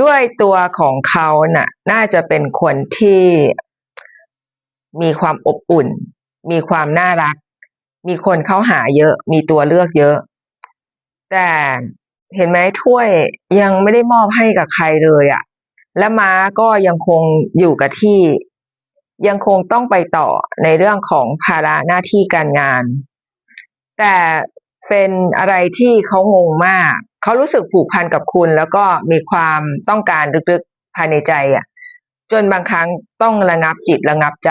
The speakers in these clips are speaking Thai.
ด้วยตัวของเขาน่ะ น่าจะเป็นคนที่มีความอบอุ่น มีความน่ารัก มีคนเข้าหาเยอะ มีตัวเลือกเยอะ แต่เห็นไหมถ้วยยังไม่ได้มอบให้กับใครเลยอะ่ะ และม้าก็ยังคงอยู่กับที่ ยังคงต้องไปต่อในเรื่องของภาระหน้าที่การงาน แต่เป็นอะไรที่เขางงมาก เขารู้สึกผูกพันกับคุณ แล้วก็มีความต้องการลึกๆภายในใจอะ จนบางครั้งต้องระงับจิตระงับใจ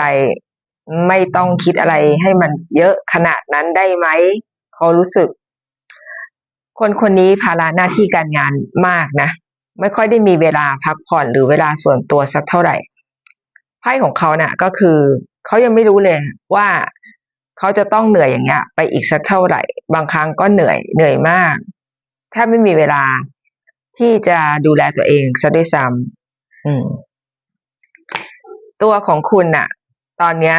ไม่ต้องคิดอะไรให้มันเยอะขนาดนั้นได้ไหมเขารู้สึก คนคนนี้ภาระหน้าที่การงานมากนะไม่ค่อยได้มีเวลาพักผ่อนหรือเวลาส่วนตัวสักเท่าไหร่ไพ่ของเขาเนะ่ะ ก็คือเขายังไม่รู้เลยว่าเขาจะต้องเหนื่อยอย่างเงี้ย ไปอีกสักเท่าไหร่ บางครั้งก็เหนื่อยเหนื่อยมาก แทบไม่มีเวลาที่จะดูแลตัวเองซะด้วยซ้ำอืมตัวของคุณน่ะตอนเนี้ย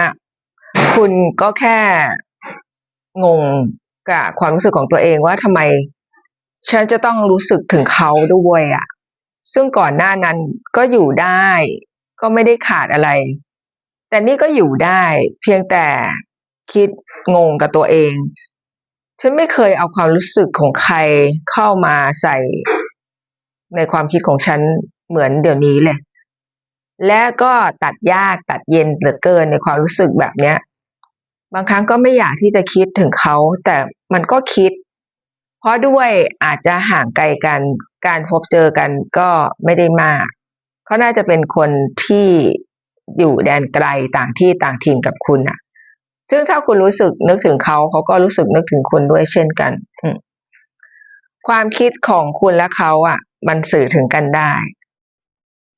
คุณก็แค่งงกับความรู้สึกของตัวเองว่าทำไม ฉันจะต้องรู้สึกถึงเขาด้วยอะ่ะซึ่งก่อนหน้านั้นก็อยู่ได้ ก็ไม่ได้ขาดอะไร แต่นี่ก็อยู่ได้ เพียงแต่คิดงงกับตัวเอง ฉันไม่เคยเอาความรู้สึกของใครเข้ามาใส่ในความคิดของฉันเหมือนเดี๋ยวนี้เลย และก็ตัดยากตัดเย็นเหลือเกินในความรู้สึกแบบเนี้ย บางครั้งก็ไม่อยากที่จะคิดถึงเขา แต่มันก็คิด เพราะด้วยอาจจะห่างไกลกัน การพบเจอกันก็ไม่ได้มาก เขาน่าจะเป็นคนที่อยู่แดนไกลต่างที่ต่างถิ่นกับคุณน่ะ ซึ่งถ้าคุณรู้สึกนึกถึงเขาเขาก็รู้สึกนึกถึงคุณด้วยเช่นกันความคิดของคุณและเขาอะ มันสื่อถึงกันได้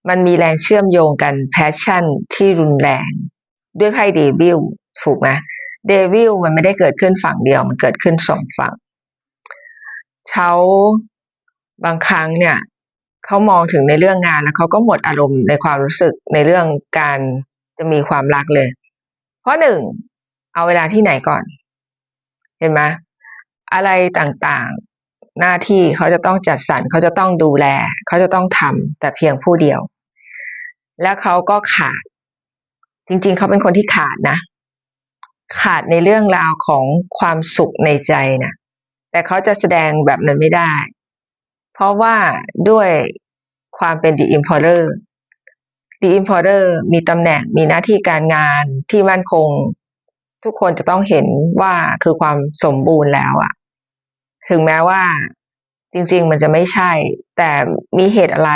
มันมีแรงเชื่อมโยงกันแพชชั่นที่รุนแรง ด้วยไพ่เดวิลถูกไหมเดวิลมันไม่ได้เกิดขึ้นฝั่งเดียว มันเกิดขึ้นสองฝั่งเขาบางครั้งเนี่ยเขามองถึงในเรื่องงานแล้วเขาก็หมดอารมณ์ในความรู้สึกในเรื่องการจะมีความรักเลย เพราะหนึ่ง เอาเวลาที่ไหนก่อน เห็นไหมอะไรต่างๆ หน้าที่เขาจะต้องจัดสรรเขาจะต้องดูแล เขาจะต้องทำแต่เพียงผู้เดียว แล้วเขาก็ขาด จริงๆ เขาเป็นคนที่ขาดนะ ขาดในเรื่องราวของความสุขในใจนะแต่เขาจะแสดงแบบนั้นไม่ได้ เพราะว่าด้วยความเป็น The Importer The Importer มีตำแหน่งมีหน้าที่การงานที่มั่นคง ทุกคนจะต้องเห็นว่าคือความสมบูรณ์แล้วอะถึงแม้ว่าจริงๆมันจะไม่ใช่ แต่มีเหตุอะไร